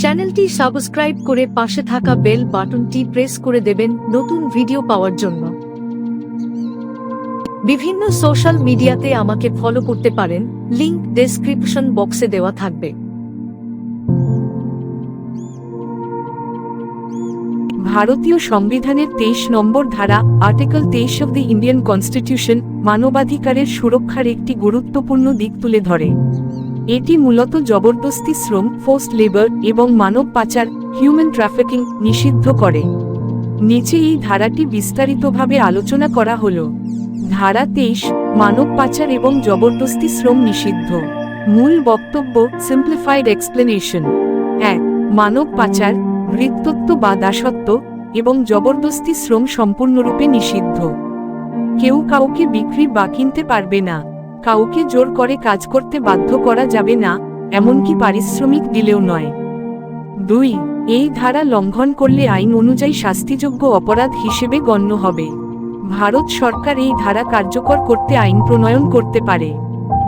চ্যানেলটি সাবস্ক্রাইব করে পাশে থাকা বেল বাটনটি প্রেস করে দেবেন নতুন ভিডিও পাওয়ার জন্য। বিভিন্ন সোশ্যাল মিডিয়াতে আমাকে ফলো করতে পারেন, লিংক ডেসক্রিপশন বক্সে দেওয়া থাকবে। ভারতীয় সংবিধানের তেইশ নম্বর ধারা, আর্টিকেল তেইশ অব দি ইন্ডিয়ান কনস্টিটিউশন, মানবাধিকারের সুরক্ষার একটি গুরুত্বপূর্ণ দিক তুলে ধরে। এটি মূলত জবরদস্তি শ্রম ফোর্সড লেবার এবং মানব পাচার হিউম্যান ট্রাফিকিং নিষিদ্ধ করে। নিচে এই ধারাটি বিস্তারিতভাবে আলোচনা করা হল। ধারা তেইশ, মানব পাচার এবং জবরদস্তি শ্রম নিষিদ্ধ। মূল বক্তব্য সিম্পলিফাইড এক্সপ্লেনেশন এক, মানব পাচার বৃত্তত্ব বা দাসত্ব এবং জবরদস্তি শ্রম সম্পূর্ণরূপে নিষিদ্ধ। কেউ কাউকে বিক্রি বা কিনতে পারবে না। কাউকে জোর করে কাজ করতে বাধ্য করা যাবে না, এমনকি পারিশ্রমিক দিলেও নয়। দুই, এই ধারা লঙ্ঘন করলে আইন অনুযায়ী শাস্তিযোগ্য অপরাধ হিসেবে গণ্য হবে। ভারত সরকার এই ধারা কার্যকর করতে আইন প্রণয়ন করতে পারে।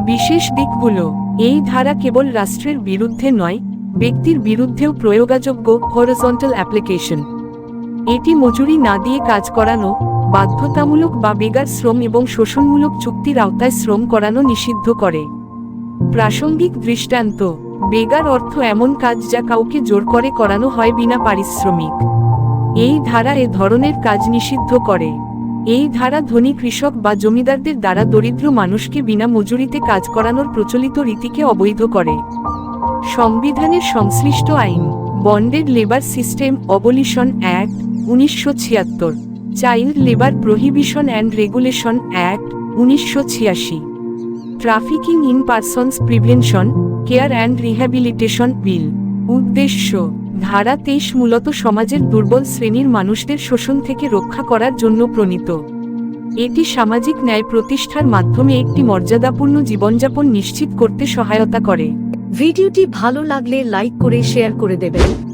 বিশেষ দিকগুলো, এই ধারা কেবল রাষ্ট্রের বিরুদ্ধে নয়, ব্যক্তির বিরুদ্ধেও প্রয়োগাযোগ্য হরিজন্টাল অ্যাপ্লিকেশন এটি মজুরি না দিয়ে কাজ করানো, বাধ্যতামূলক বা বেগার শ্রম এবং শোষণমূলক চুক্তির আওতায় শ্রম করানো নিষিদ্ধ করে। প্রাসঙ্গিক দৃষ্টান্ত, বেগার অর্থ এমন কাজ যা কাউকে জোর করে করানো হয় বিনা পারিশ্রমিক। এই ধারা এ ধরনের কাজ নিষিদ্ধ করে। এই ধারা ধনী কৃষক বা জমিদারদের দ্বারা দরিদ্র মানুষকে বিনা মজুরিতে কাজ করানোর প্রচলিত রীতিকে অবৈধ করে। সংবিধানের সংশ্লিষ্ট আইন, bonded labour system abolition act উনিশশো ছিয়াত্তর child labour prohibition and regulation act উনিশশো ছিয়াশি। Trafficking in persons prevention care and rehabilitation bill উদ্দেশ্য, ধারা তেইশ মূলত সমাজের দুর্বল শ্রেণির মানুষদের শোষণ থেকে রক্ষা করার জন্য প্রণীত। এটি সামাজিক ন্যায় প্রতিষ্ঠার মাধ্যমে একটি মর্যাদাপূর্ণ জীবনযাপন নিশ্চিত করতে সহায়তা করে। ভিডিওটি ভালো লাগলে লাইক করে শেয়ার করে দেবেন।